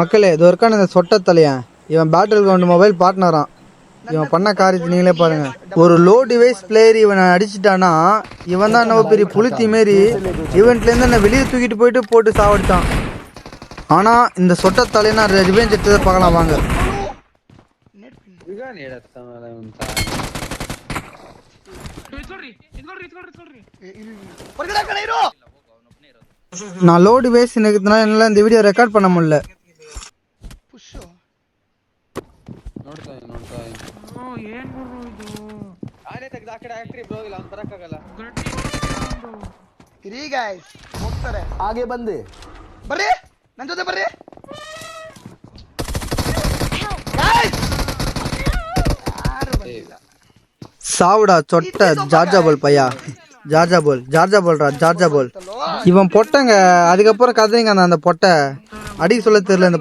மக்களே இது ஒருக்கான இந்த சொட்டத்தலையன் இவன் பேட்டில் கிரவுண்ட் மொபைல் பார்ட்னரான் இவன் பண்ண காரியத்தை நீங்களே பாருங்க. ஒரு லோ டிவைஸ் பிளேயர் இவனை அடிச்சிட்டானா இவன் தான் நம்ம பெரிய புளுத்தி மாரி இவன்ட்லேருந்து என்னை வெளியே தூக்கிட்டு போயிட்டு போட்டு சாவடித்தான் ஆனால் இந்த சொட்டத்தலையை நான் ரிவெஞ்ச் எடுத்ததை பார்க்கலாம் வாங்க. நான் லோடு வேஸ்ட் நினைக்கிறதுனால என்னால் இந்த வீடியோ ரெக்கார்ட் பண்ண முடியல. ನೋಡ್ತಾ ಇದ್ದೀನಿ ನೋಡ್ತಾ ಇದ್ದೀನಿ ಓ ಏನ್ ಗುರು ಇದು ಆನೆ ತೆಗ್ದು ಆ ಕಡೆ ಹಾಕ್ರಿ ಬ್ರೋ ಇಲ್ಲ ಅವ್ನು ಬರಕ್ಕಾಗಲ್ಲ ರೀ ಗಾಯ್ಸ್ ಹೋಗ್ತಾರೆ ಹಾಗೆ ಬಂದೆ ಬರ್ರಿ ನನ್ನ ಜೊತೆ ಬರ್ರಿ சாவுடா சொட்ட ஜார்ஜா போல் பையா ஜார்ஜா போல் ஜார்ஜா போல்றா ஜார்ஜா போல் இவன் பொட்டைங்க அதுக்கப்புறம் கதைங்க அந்த பொட்டை அடி சொல்ல தெரியல இந்த